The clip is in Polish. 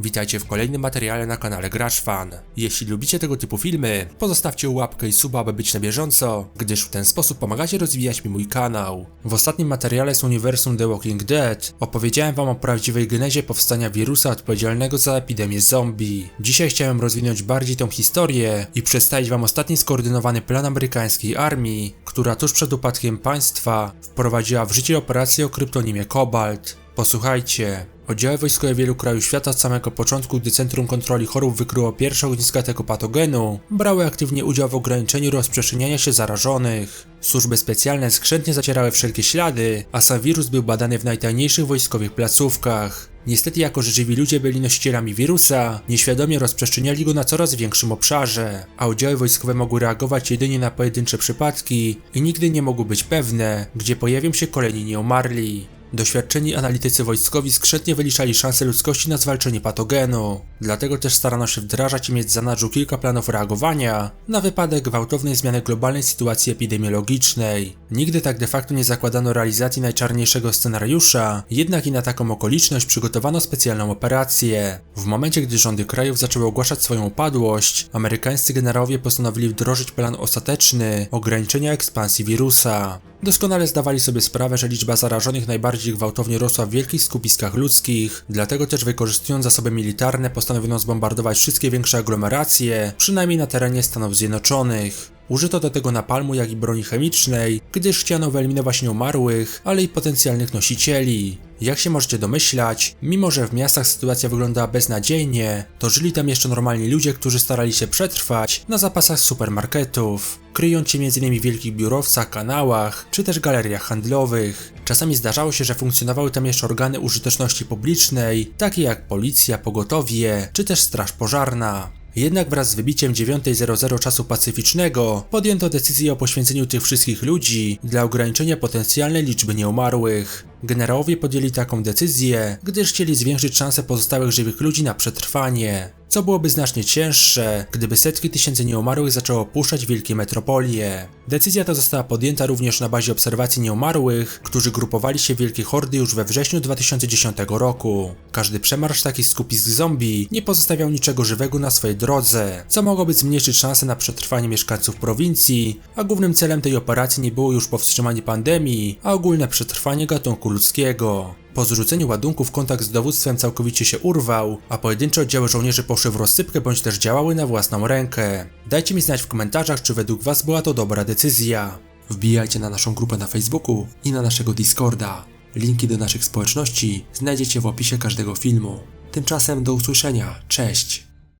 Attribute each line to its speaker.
Speaker 1: Witajcie w kolejnym materiale na kanale Gracz Fan. Jeśli lubicie tego typu filmy, pozostawcie łapkę i suba, aby być na bieżąco, gdyż w ten sposób pomagacie rozwijać mi mój kanał. W ostatnim materiale z uniwersum The Walking Dead opowiedziałem wam o prawdziwej genezie powstania wirusa odpowiedzialnego za epidemię zombie. Dzisiaj chciałem rozwinąć bardziej tą historię i przedstawić wam ostatni skoordynowany plan amerykańskiej armii, która tuż przed upadkiem państwa wprowadziła w życie operację o kryptonimie Cobalt. Posłuchajcie. Oddziały wojskowe wielu krajów świata od samego początku, gdy Centrum Kontroli Chorób wykryło pierwsze ogniska tego patogenu, brały aktywnie udział w ograniczeniu rozprzestrzeniania się zarażonych. Służby specjalne skrzętnie zacierały wszelkie ślady, a sam wirus był badany w najtajniejszych wojskowych placówkach. Niestety, jako że żywi ludzie byli nosicielami wirusa, nieświadomie rozprzestrzeniali go na coraz większym obszarze, a oddziały wojskowe mogły reagować jedynie na pojedyncze przypadki i nigdy nie mogły być pewne, gdzie pojawią się kolejni nieumarli. Doświadczeni analitycy wojskowi skrzętnie wyliczali szanse ludzkości na zwalczenie patogenu, dlatego też starano się wdrażać i mieć w zanadrzu kilka planów reagowania na wypadek gwałtownej zmiany globalnej sytuacji epidemiologicznej. Nigdy tak de facto nie zakładano realizacji najczarniejszego scenariusza, jednak i na taką okoliczność przygotowano specjalną operację. W momencie, gdy rządy krajów zaczęły ogłaszać swoją upadłość, amerykańscy generałowie postanowili wdrożyć plan ostateczny ograniczenia ekspansji wirusa. Doskonale zdawali sobie sprawę, że liczba zarażonych najbardziej gwałtownie rosła w wielkich skupiskach ludzkich, dlatego też wykorzystując zasoby militarne postanowiono zbombardować wszystkie większe aglomeracje, przynajmniej na terenie Stanów Zjednoczonych. Użyto do tego napalmu, jak i broni chemicznej, gdyż chciano wyeliminować nie umarłych, ale i potencjalnych nosicieli. Jak się możecie domyślać, mimo że w miastach sytuacja wyglądała beznadziejnie, to żyli tam jeszcze normalni ludzie, którzy starali się przetrwać na zapasach supermarketów, kryjąc się m.in. w wielkich biurowcach, kanałach, czy też galeriach handlowych. Czasami zdarzało się, że funkcjonowały tam jeszcze organy użyteczności publicznej, takie jak policja, pogotowie, czy też straż pożarna. Jednak wraz z wybiciem 9.00 czasu pacyficznego podjęto decyzję o poświęceniu tych wszystkich ludzi dla ograniczenia potencjalnej liczby nieumarłych. Generałowie podjęli taką decyzję, gdyż chcieli zwiększyć szanse pozostałych żywych ludzi na przetrwanie, co byłoby znacznie cięższe, gdyby setki tysięcy nieumarłych zaczęło opuszczać wielkie metropolie. Decyzja ta została podjęta również na bazie obserwacji nieumarłych, którzy grupowali się w wielkie hordy już we wrześniu 2010 roku. Każdy przemarsz takich skupisk zombie nie pozostawiał niczego żywego na swojej drodze, co mogłoby zmniejszyć szanse na przetrwanie mieszkańców prowincji, a głównym celem tej operacji nie było już powstrzymanie pandemii, a ogólne przetrwanie gatunku ludzkiego. Po zrzuceniu ładunków kontakt z dowództwem całkowicie się urwał, a pojedyncze oddziały żołnierzy poszły w rozsypkę bądź też działały na własną rękę. Dajcie mi znać w komentarzach, czy według Was była to dobra decyzja. Wbijajcie na naszą grupę na Facebooku i na naszego Discorda. Linki do naszych społeczności znajdziecie w opisie każdego filmu. Tymczasem do usłyszenia. Cześć!